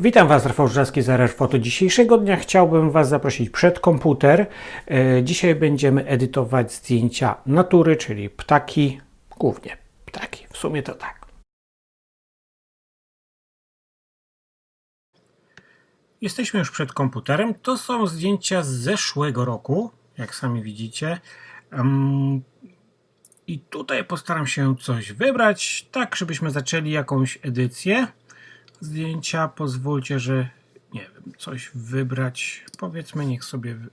Witam Was, Rafał Żelski z RR Foto. Dzisiejszego dnia chciałbym Was zaprosić przed komputer. E, Dzisiaj będziemy edytować zdjęcia natury, czyli ptaki, głównie ptaki, w sumie to tak. Jesteśmy już przed komputerem. To są zdjęcia z zeszłego roku, jak sami widzicie. I tutaj postaram się coś wybrać, tak żebyśmy zaczęli jakąś edycję zdjęcia. Pozwólcie, że nie wiem, coś wybrać. Powiedzmy, niech sobie wy-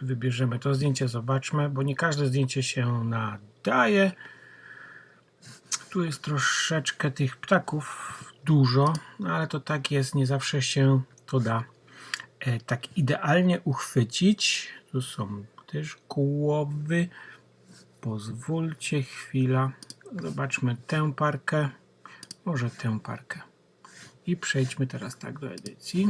wy- wybierzemy to zdjęcie, zobaczmy, bo nie każde zdjęcie się nadaje. Tu jest troszeczkę tych ptaków dużo, no ale to tak jest, nie zawsze się to da e, tak idealnie uchwycić. Tu są też głowy. Pozwólcie chwila. Zobaczmy tę parkę. Może tę parkę. I przejdźmy teraz tak do edycji.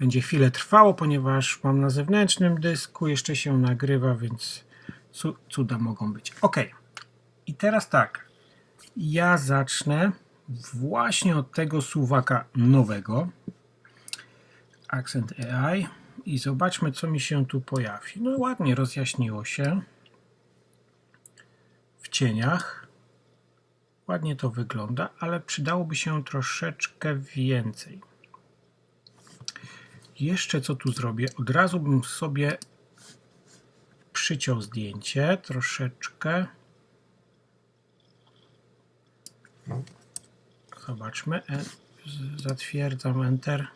Będzie chwilę trwało, ponieważ mam na zewnętrznym dysku, jeszcze się nagrywa, więc cu- cuda mogą być. Ok. I teraz tak. Ja zacznę właśnie od tego suwaka nowego. Accent AI. I zobaczmy, co mi się tu pojawi. No ładnie rozjaśniło się w cieniach. Ładnie to wygląda, ale przydałoby się troszeczkę więcej. Jeszcze co tu zrobię? Od razu bym sobie przyciął zdjęcie troszeczkę. Zobaczmy. E, Zatwierdzam Enter.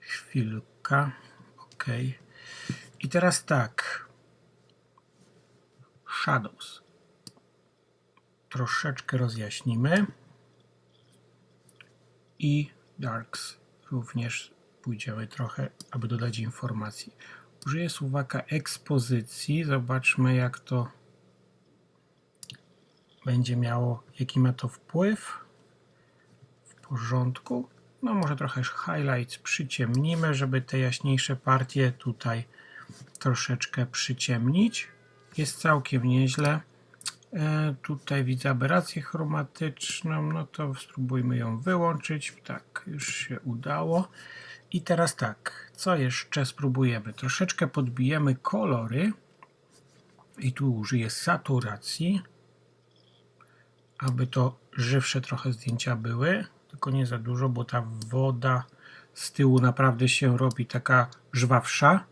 Chwilka. OK. I teraz tak. Shadows. Troszeczkę rozjaśnimy. I Darks również pójdziemy trochę, aby dodać informacji. Użyję suwaka ekspozycji. Zobaczmy, jak to będzie miało, jaki ma to wpływ. W porządku. No może trochę highlights przyciemnimy, żeby te jaśniejsze partie tutaj troszeczkę przyciemnić. Jest całkiem nieźle. E, tutaj widzę aberrację chromatyczną, no to spróbujmy ją wyłączyć. Tak, już się udało. I teraz tak, co jeszcze spróbujemy? Troszeczkę podbijemy kolory i tu użyję saturacji, aby to żywsze trochę zdjęcia były, tylko nie za dużo, bo ta woda z tyłu naprawdę się robi taka żwawsza.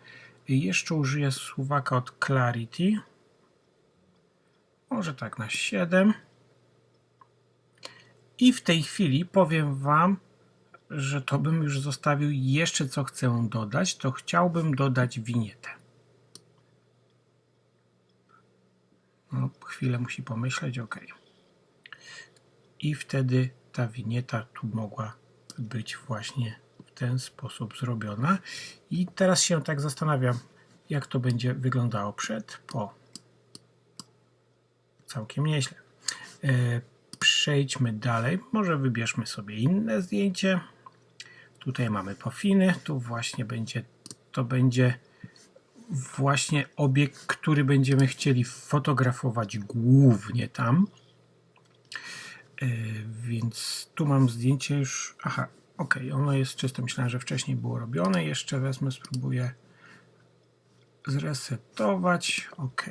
I jeszcze użyję suwaka od Clarity. Może tak na 7. I w tej chwili powiem Wam, że to bym już zostawił jeszcze co chcę dodać, to chciałbym dodać winietę. No, chwilę musi pomyśleć, ok. I wtedy ta winieta tu mogła być właśnie w ten sposób zrobiona. I teraz się tak zastanawiam, jak to będzie wyglądało przed, po. Całkiem nieźle. E, Przejdźmy dalej. Może wybierzmy sobie inne zdjęcie. Tutaj mamy pofiny. Tu właśnie będzie, to będzie właśnie obiekt, który będziemy chcieli fotografować głównie tam. E, Więc tu mam zdjęcie już. Aha, ok, ono jest czyste. Myślałem, że wcześniej było robione. Jeszcze wezmę, spróbuję zresetować. OK.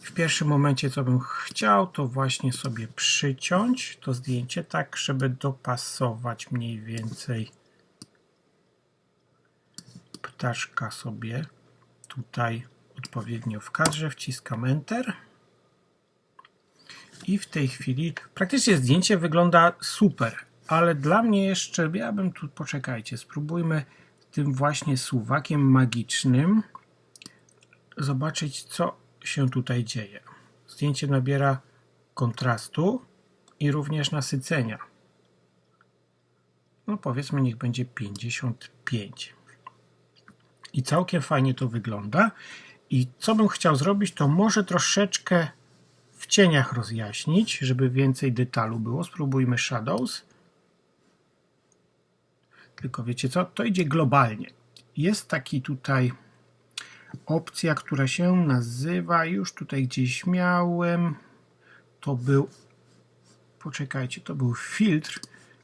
W pierwszym momencie, co bym chciał, to właśnie sobie przyciąć to zdjęcie tak, żeby dopasować mniej więcej ptaszka sobie tutaj odpowiednio w kadrze. Wciskam Enter. I w tej chwili praktycznie zdjęcie wygląda super, ale dla mnie jeszcze, ja bym tu, poczekajcie, spróbujmy tym właśnie suwakiem magicznym zobaczyć, co się tutaj dzieje. Zdjęcie nabiera kontrastu i również nasycenia. No powiedzmy, niech będzie 55. I całkiem fajnie to wygląda. I co bym chciał zrobić, to może troszeczkę w cieniach rozjaśnić, żeby więcej detalu było. Spróbujmy Shadows. Tylko wiecie co? To idzie globalnie. Jest taki tutaj opcja, która się nazywa, już tutaj gdzieś miałem, to był poczekajcie, to był filtr,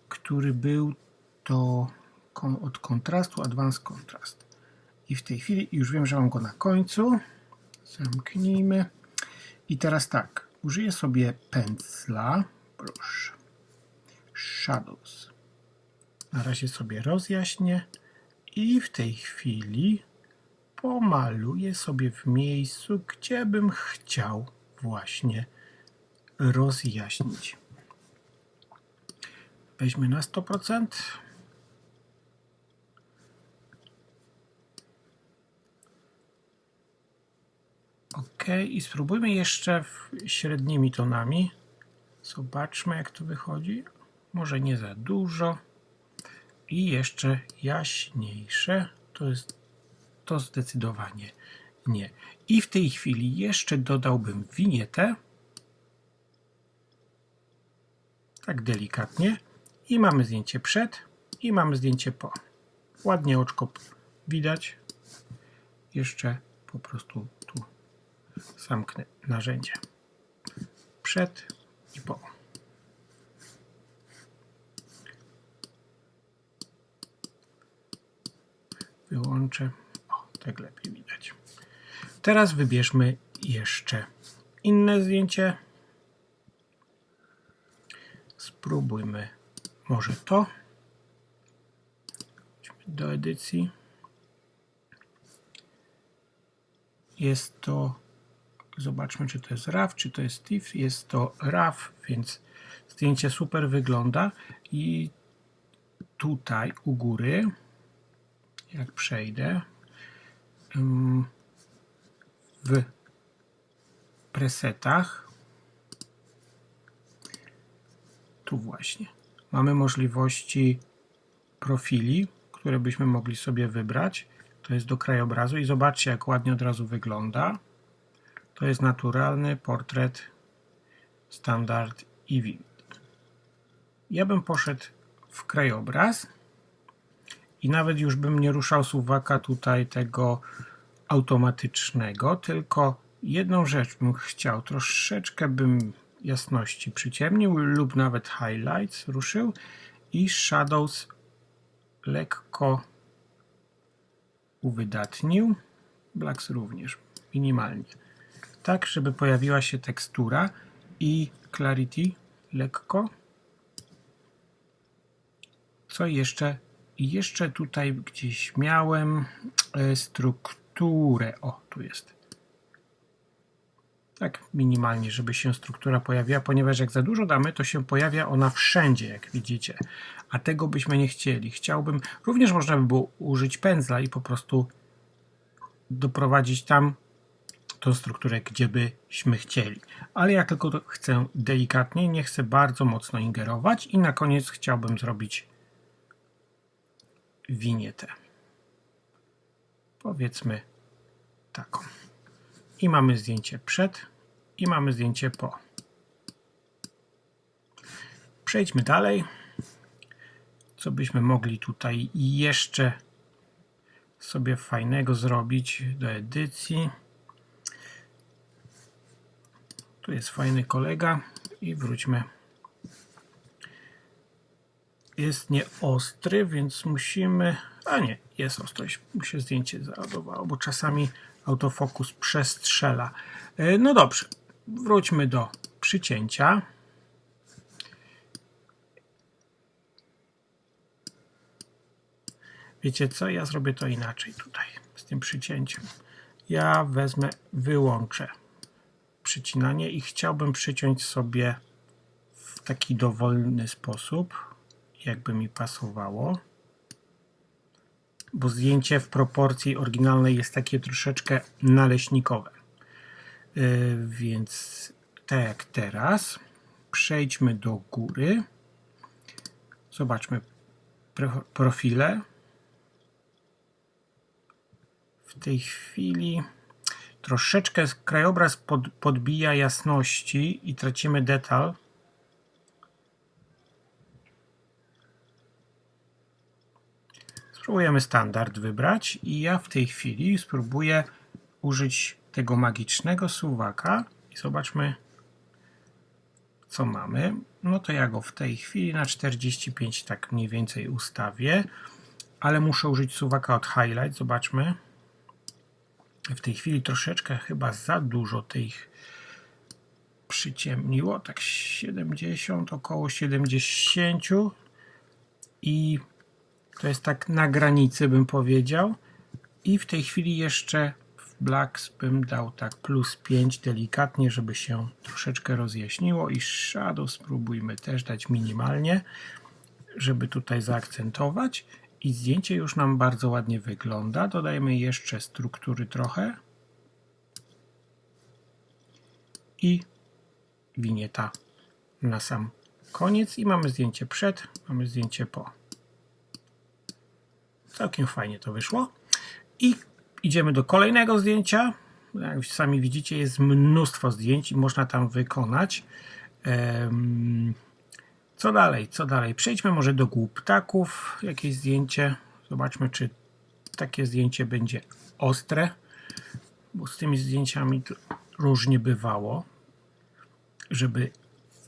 który był to od kontrastu, advanced contrast. I w tej chwili już wiem, że mam go na końcu. Zamknijmy. I teraz tak, użyję sobie pędzla. Proszę. Shadows. Na razie sobie rozjaśnię. I w tej chwili pomaluję sobie w miejscu, gdzie bym chciał właśnie rozjaśnić. Weźmy na 100%. Ok, i spróbujmy jeszcze średnimi tonami. Zobaczmy, jak to wychodzi. Może nie za dużo. I jeszcze jaśniejsze. To jest to zdecydowanie nie. I w tej chwili jeszcze dodałbym winietę. Tak delikatnie. I mamy zdjęcie przed i mamy zdjęcie po. Ładnie oczko widać. Jeszcze po prostu tu zamknę narzędzie. Przed i po. Wyłączę. Tak lepiej widać. Teraz wybierzmy jeszcze inne zdjęcie. Spróbujmy może to. Do edycji. Jest to, zobaczmy czy to jest RAW, czy to jest TIFF. Jest to RAW, więc zdjęcie super wygląda. I tutaj u góry, jak przejdę, w presetach, tu właśnie, mamy możliwości profili, które byśmy mogli sobie wybrać. To jest do krajobrazu i zobaczcie, jak ładnie od razu wygląda. To jest naturalny portret, standard i vivid. Ja bym poszedł w krajobraz i nawet już bym nie ruszał suwaka tutaj tego automatycznego, tylko jedną rzecz bym chciał, troszeczkę bym jasności przyciemnił lub nawet highlights ruszył i shadows lekko uwydatnił, blacks również minimalnie, tak żeby pojawiła się tekstura i clarity lekko. Co jeszcze? I jeszcze tutaj gdzieś miałem e, strukturę. O, tu jest. Tak minimalnie, żeby się struktura pojawiła, ponieważ jak za dużo damy, to się pojawia ona wszędzie, jak widzicie. A tego byśmy nie chcieli. Chciałbym, również można by było użyć pędzla i po prostu doprowadzić tam tą strukturę, gdzie byśmy chcieli. Ale ja tylko chcę delikatnie, nie chcę bardzo mocno ingerować i na koniec chciałbym zrobić winietę. Powiedzmy taką. I mamy zdjęcie przed i mamy zdjęcie po. Przejdźmy dalej. Co byśmy mogli tutaj jeszcze sobie fajnego zrobić do edycji. Tu jest fajny kolega i wróćmy. Jest nieostry, więc musimy... A nie, jest ostrość. Mu się zdjęcie załadowało, bo czasami autofokus przestrzela. E, No dobrze, wróćmy do przycięcia. Wiecie co? Ja zrobię to inaczej tutaj z tym przycięciem. Ja wezmę, wyłączę przycinanie i chciałbym przyciąć sobie w taki dowolny sposób, jakby mi pasowało. Bo zdjęcie w proporcji oryginalnej jest takie troszeczkę naleśnikowe. Yy, więc tak jak teraz, przejdźmy do góry. Zobaczmy pro, profile. W tej chwili troszeczkę krajobraz pod, podbija jasności i tracimy detal. Spróbujemy standard wybrać i ja w tej chwili spróbuję użyć tego magicznego suwaka i zobaczmy co mamy. No to ja go w tej chwili na 45 tak mniej więcej ustawię, ale muszę użyć suwaka od highlight. Zobaczmy. W tej chwili troszeczkę chyba za dużo tych przyciemniło, tak 70, około 70 i to jest tak na granicy bym powiedział. I w tej chwili jeszcze w Blacks bym dał tak plus 5 delikatnie, żeby się troszeczkę rozjaśniło. I Shadow spróbujmy też dać minimalnie, żeby tutaj zaakcentować. I zdjęcie już nam bardzo ładnie wygląda. Dodajmy jeszcze struktury trochę. I winieta na sam koniec. I mamy zdjęcie przed, mamy zdjęcie po. Całkiem fajnie to wyszło. I idziemy do kolejnego zdjęcia. Jak sami widzicie, jest mnóstwo zdjęć i można tam wykonać. Co dalej? Co dalej? Przejdźmy może do głów ptaków. Jakieś zdjęcie. Zobaczmy, czy takie zdjęcie będzie ostre. Bo z tymi zdjęciami różnie bywało, żeby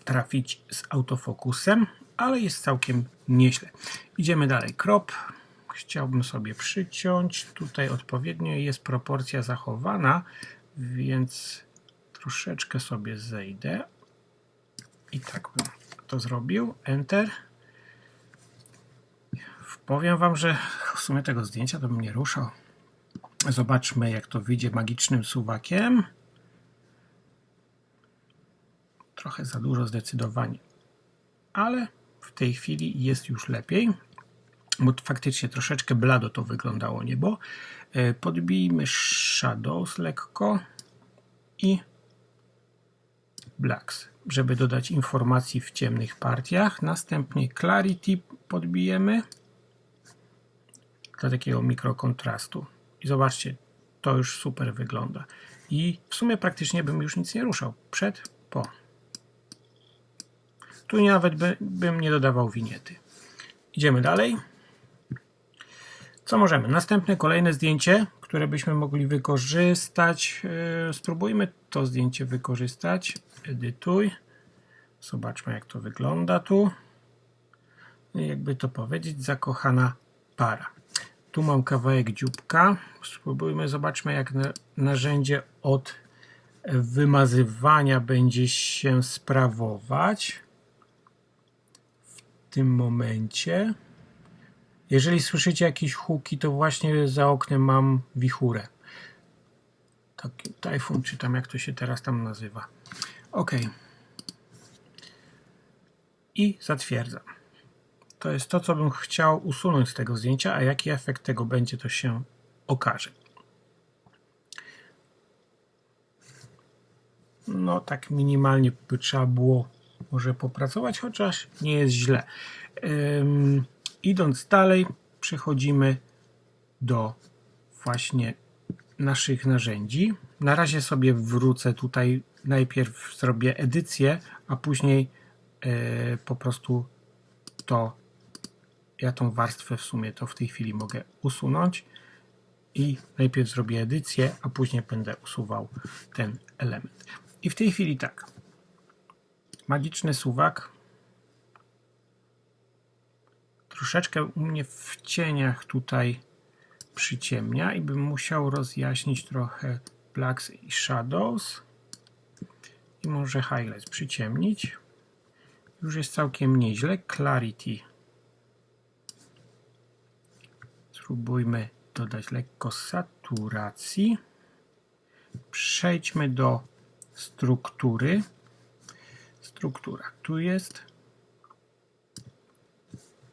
trafić z autofokusem, ale jest całkiem nieźle. Idziemy dalej. Crop chciałbym sobie przyciąć. Tutaj odpowiednio jest proporcja zachowana, więc troszeczkę sobie zejdę. I tak bym to zrobił. Enter. Powiem Wam, że w sumie tego zdjęcia to bym nie ruszał. Zobaczmy, jak to wyjdzie magicznym suwakiem. Trochę za dużo zdecydowanie. Ale w tej chwili jest już lepiej bo faktycznie troszeczkę blado to wyglądało niebo. E, podbijmy Shadows lekko i Blacks, żeby dodać informacji w ciemnych partiach. Następnie Clarity podbijemy dla takiego mikrokontrastu. I zobaczcie, to już super wygląda. I w sumie praktycznie bym już nic nie ruszał. Przed, po. Tu nawet by, bym nie dodawał winiety. Idziemy dalej. Co możemy? Następne, kolejne zdjęcie, które byśmy mogli wykorzystać. E, spróbujmy to zdjęcie wykorzystać. Edytuj. Zobaczmy, jak to wygląda tu. No jakby to powiedzieć, zakochana para. Tu mam kawałek dzióbka. Spróbujmy, zobaczmy, jak narzędzie od wymazywania będzie się sprawować w tym momencie. Jeżeli słyszycie jakieś huki, to właśnie za oknem mam wichurę. Taki tajfun, czy tam jak to się teraz tam nazywa. OK. I zatwierdzam. To jest to, co bym chciał usunąć z tego zdjęcia, a jaki efekt tego będzie, to się okaże. No tak minimalnie by trzeba było może popracować, chociaż nie jest źle. Idąc dalej, przechodzimy do właśnie naszych narzędzi. Na razie sobie wrócę tutaj, najpierw zrobię edycję, a później yy, po prostu to ja tą warstwę w sumie to w tej chwili mogę usunąć i najpierw zrobię edycję, a później będę usuwał ten element. I w tej chwili tak. Magiczny suwak troszeczkę u mnie w cieniach tutaj przyciemnia i bym musiał rozjaśnić trochę blacks i shadows i może highlights przyciemnić. Już jest całkiem nieźle. Clarity. Spróbujmy dodać lekko saturacji. Przejdźmy do struktury. Struktura tu jest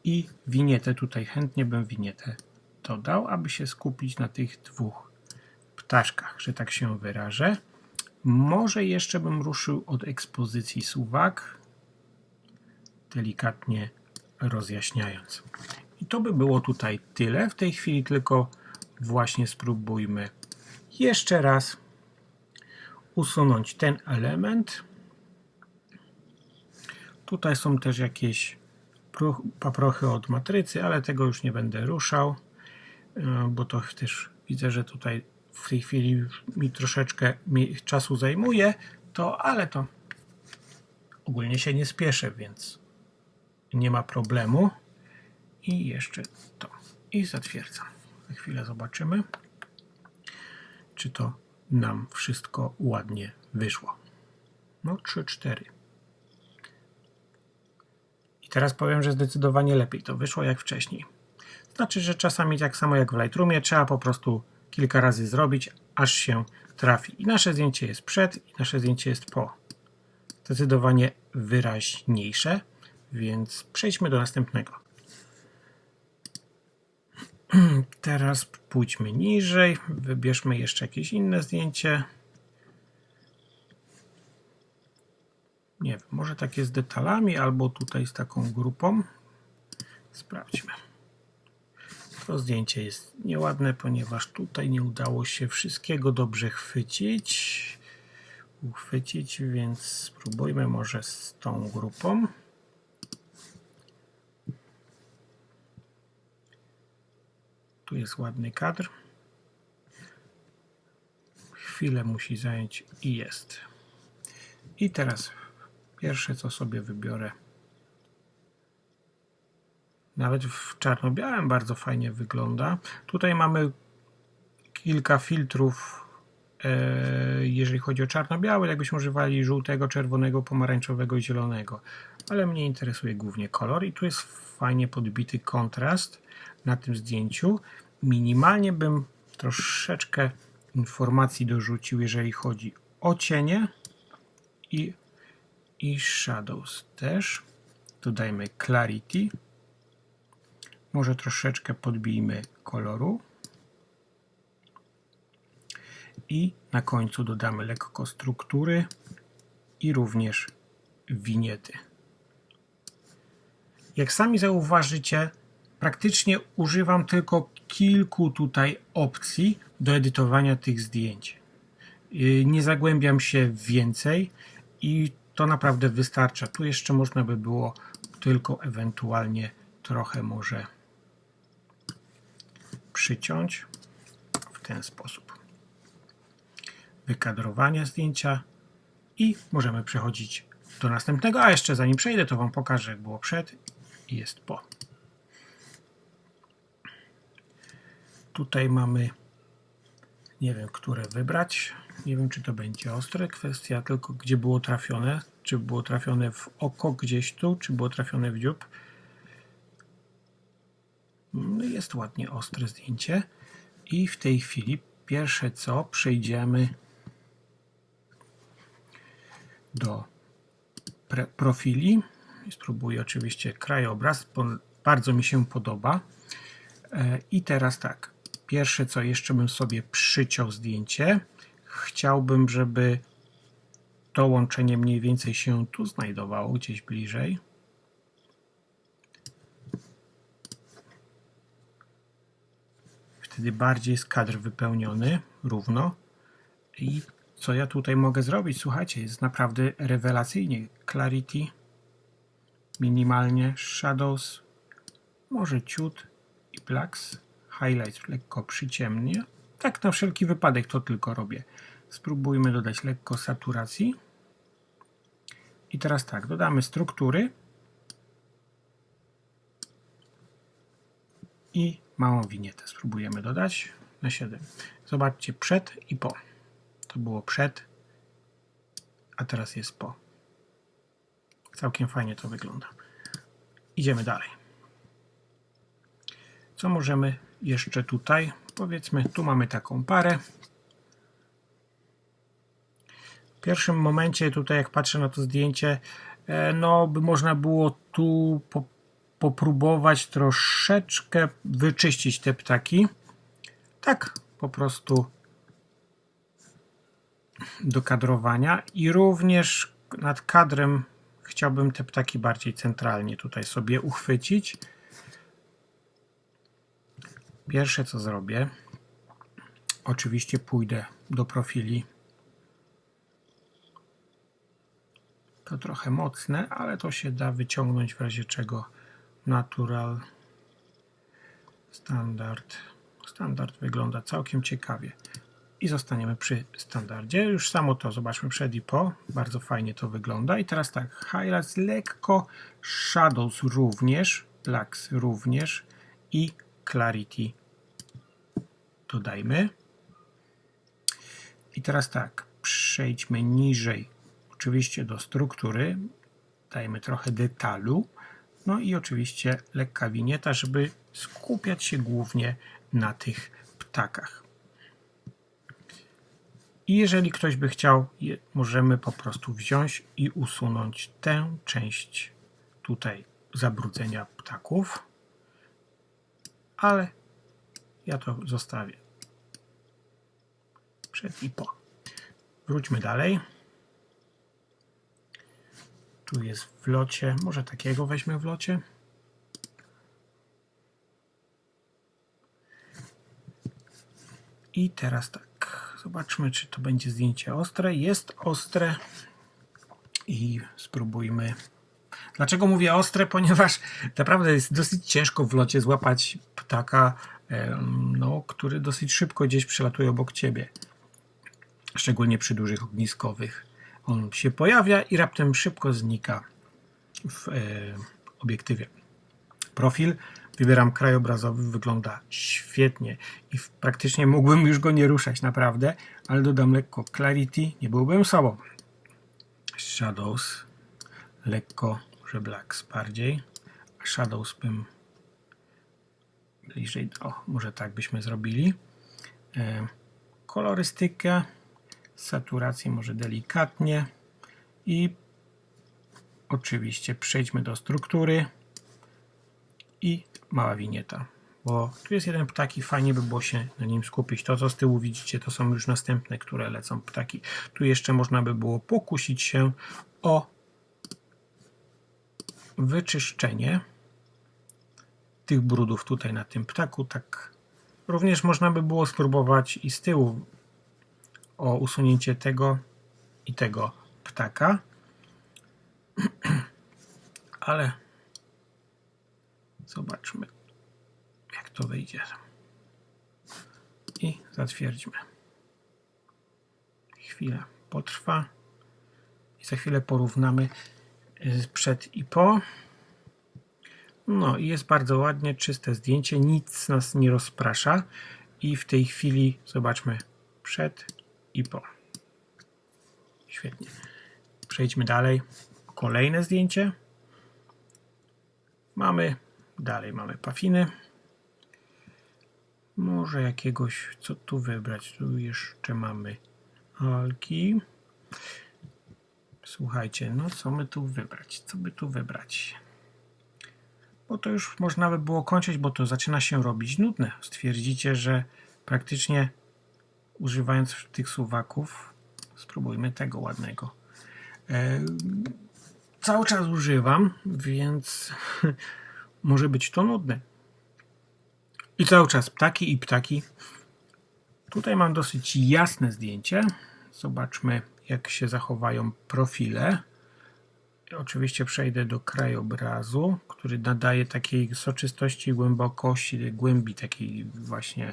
i winietę tutaj chętnie bym winietę dodał, aby się skupić na tych dwóch ptaszkach, że tak się wyrażę. Może jeszcze bym ruszył od ekspozycji suwak, delikatnie rozjaśniając. I to by było tutaj tyle. W tej chwili tylko właśnie spróbujmy jeszcze raz usunąć ten element. Tutaj są też jakieś paprochy od matrycy, ale tego już nie będę ruszał, e, bo to też widzę, że tutaj w tej chwili mi troszeczkę czasu zajmuje, to ale to ogólnie się nie spieszę, więc nie ma problemu. I jeszcze to. I zatwierdzam. Za chwilę zobaczymy, czy to nam wszystko ładnie wyszło. No 3-4. Teraz powiem, że zdecydowanie lepiej to wyszło jak wcześniej. Znaczy, że czasami tak samo jak w Lightroomie trzeba po prostu kilka razy zrobić, aż się trafi. I nasze zdjęcie jest przed, i nasze zdjęcie jest po. Zdecydowanie wyraźniejsze, więc przejdźmy do następnego. Teraz pójdźmy niżej, wybierzmy jeszcze jakieś inne zdjęcie. Nie wiem, może takie z detalami, albo tutaj z taką grupą. Sprawdźmy. To zdjęcie jest nieładne, ponieważ tutaj nie udało się wszystkiego dobrze chwycić. Uchwycić, więc spróbujmy może z tą grupą. Tu jest ładny kadr. Chwilę musi zająć i jest. I teraz pierwsze co sobie wybiorę. Nawet w czarno-białym bardzo fajnie wygląda. Tutaj mamy kilka filtrów, e, jeżeli chodzi o czarno-biały, jakbyśmy używali żółtego, czerwonego, pomarańczowego i zielonego. Ale mnie interesuje głównie kolor i tu jest fajnie podbity kontrast na tym zdjęciu. Minimalnie bym troszeczkę informacji dorzucił, jeżeli chodzi o cienie i, i shadows też. Dodajmy clarity. Może troszeczkę podbijmy koloru. I na końcu dodamy lekko struktury i również winiety. Jak sami zauważycie, praktycznie używam tylko kilku tutaj opcji do edytowania tych zdjęć. Yy, nie zagłębiam się więcej i to naprawdę wystarcza. Tu jeszcze można by było tylko ewentualnie trochę może przyciąć w ten sposób. Wykadrowanie zdjęcia i możemy przechodzić do następnego, a jeszcze zanim przejdę, to Wam pokażę, jak było przed i jest po. Tutaj mamy, nie wiem, które wybrać. Nie wiem, czy to będzie ostre. Kwestia tylko, gdzie było trafione. Czy było trafione w oko gdzieś tu, czy było trafione w dziób. No jest ładnie ostre zdjęcie. I w tej chwili pierwsze co przejdziemy do profili. Spróbuję oczywiście krajobraz, bardzo mi się podoba. E, I teraz tak, pierwsze co jeszcze bym sobie przyciął zdjęcie. Chciałbym, żeby to łączenie mniej więcej się tu znajdowało, gdzieś bliżej. Wtedy bardziej jest kadr wypełniony równo. I co ja tutaj mogę zrobić? Słuchajcie, jest naprawdę rewelacyjnie. Clarity minimalnie, shadows może ciut i blacks, highlights lekko przyciemnie. Tak na wszelki wypadek to tylko robię. Spróbujmy dodać lekko saturacji. I teraz tak, dodamy struktury i małą winietę spróbujemy dodać na 7. Zobaczcie przed i po. To było przed, a teraz jest po. Całkiem fajnie to wygląda. Idziemy dalej. Co możemy jeszcze tutaj? Powiedzmy, tu mamy taką parę. W pierwszym momencie, tutaj jak patrzę na to zdjęcie, e, no by można było tu po, popróbować troszeczkę wyczyścić te ptaki. Tak, po prostu do kadrowania i również nad kadrem chciałbym te ptaki bardziej centralnie tutaj sobie uchwycić. Pierwsze co zrobię, oczywiście pójdę do profili. To trochę mocne, ale to się da wyciągnąć w razie czego natural standard. Standard wygląda całkiem ciekawie. i zostaniemy przy standardzie. Już samo to zobaczmy przed i po. Bardzo fajnie to wygląda. I teraz tak, highlights lekko, shadows również, blacks również i clarity. Dodajmy. I teraz tak, przejdźmy niżej, oczywiście do struktury, dajmy trochę detalu, no i oczywiście lekka winieta, żeby skupiać się głównie na tych ptakach. I jeżeli ktoś by chciał, możemy po prostu wziąć i usunąć tę część tutaj zabrudzenia ptaków, ale ja to zostawię przed i po. Wróćmy dalej. Tu jest w locie, może takiego weźmę w locie. I teraz tak, zobaczmy, czy to będzie zdjęcie ostre. Jest ostre i spróbujmy. Dlaczego mówię ostre? Ponieważ naprawdę jest dosyć ciężko w locie złapać ptaka, no, który dosyć szybko gdzieś przelatuje obok ciebie. Szczególnie przy dużych ogniskowych. On się pojawia i raptem szybko znika w e, obiektywie. Profil wybieram krajobrazowy, wygląda świetnie i praktycznie mógłbym już go nie ruszać naprawdę, ale dodam lekko clarity, nie byłbym sobą. Shadows, lekko, że blacks bardziej, a shadows bym bliżej, o, może tak byśmy zrobili. E, kolorystykę, saturację może delikatnie i oczywiście przejdźmy do struktury i mała winieta, bo tu jest jeden ptak i fajnie by było się na nim skupić. To, co z tyłu widzicie, to są już następne, które lecą ptaki. Tu jeszcze można by było pokusić się o wyczyszczenie tych brudów tutaj na tym ptaku. Tak również można by było spróbować i z tyłu o usunięcie tego i tego ptaka. Ale zobaczmy, jak to wyjdzie. I zatwierdzimy. Chwilę potrwa. I za chwilę porównamy y, przed i po. No i jest bardzo ładnie, czyste zdjęcie, nic nas nie rozprasza. I w tej chwili zobaczmy przed i po. Świetnie. Przejdźmy dalej. Kolejne zdjęcie. Mamy, dalej mamy pafiny. Może jakiegoś, co tu wybrać? Tu jeszcze mamy alki. Słuchajcie, no co my tu wybrać? Co by tu wybrać? Bo to już można by było kończyć, bo to zaczyna się robić nudne. Stwierdzicie, że praktycznie używając tych suwaków, spróbujmy tego ładnego. E, cały czas używam, więc może być to nudne. I cały czas ptaki i ptaki. Tutaj mam dosyć jasne zdjęcie. Zobaczmy, jak się zachowają profile. Oczywiście przejdę do krajobrazu, który nadaje takiej soczystości, głębokości, głębi takiej właśnie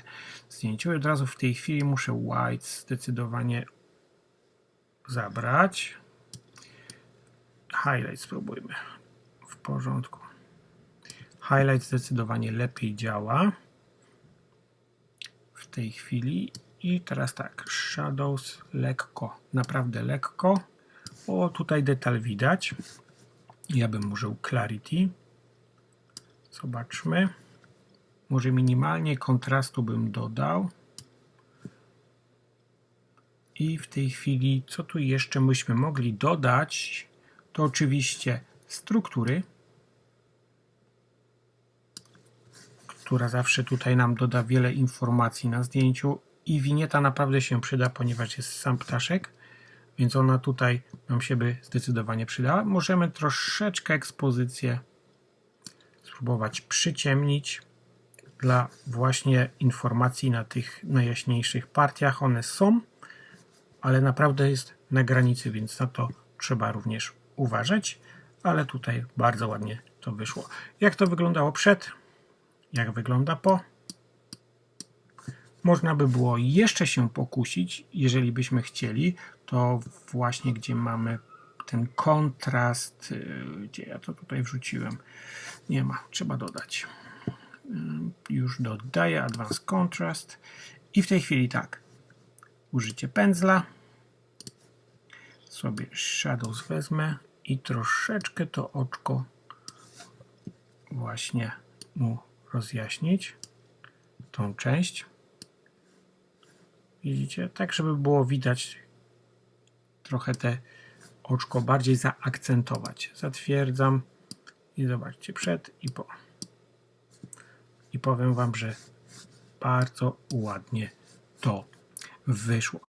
zdjęciu. Od razu w tej chwili muszę white zdecydowanie zabrać. Highlight spróbujmy. W porządku. Highlight zdecydowanie lepiej działa w tej chwili. I teraz tak, shadows lekko, naprawdę lekko o, tutaj detal widać. Ja bym użył Clarity. Zobaczmy. Może minimalnie kontrastu bym dodał. I w tej chwili, co tu jeszcze byśmy mogli dodać, to oczywiście struktury, która zawsze tutaj nam doda wiele informacji na zdjęciu i winieta naprawdę się przyda, ponieważ jest sam ptaszek więc ona tutaj nam się by zdecydowanie przydała. Możemy troszeczkę ekspozycję spróbować przyciemnić dla właśnie informacji na tych najjaśniejszych partiach. One są, ale naprawdę jest na granicy, więc na to trzeba również uważać, ale tutaj bardzo ładnie to wyszło. Jak to wyglądało przed? Jak wygląda po? można by było jeszcze się pokusić, jeżeli byśmy chcieli, to właśnie gdzie mamy ten kontrast, yy, gdzie ja to tutaj wrzuciłem, nie ma, trzeba dodać. Yy, Już dodaję Advanced Contrast i w tej chwili tak, użycie pędzla, sobie Shadows wezmę i troszeczkę to oczko właśnie mu rozjaśnić, tą część. Widzicie? Tak, żeby było widać trochę te oczko bardziej zaakcentować. Zatwierdzam i zobaczcie przed i po. I powiem Wam, że bardzo ładnie to wyszło.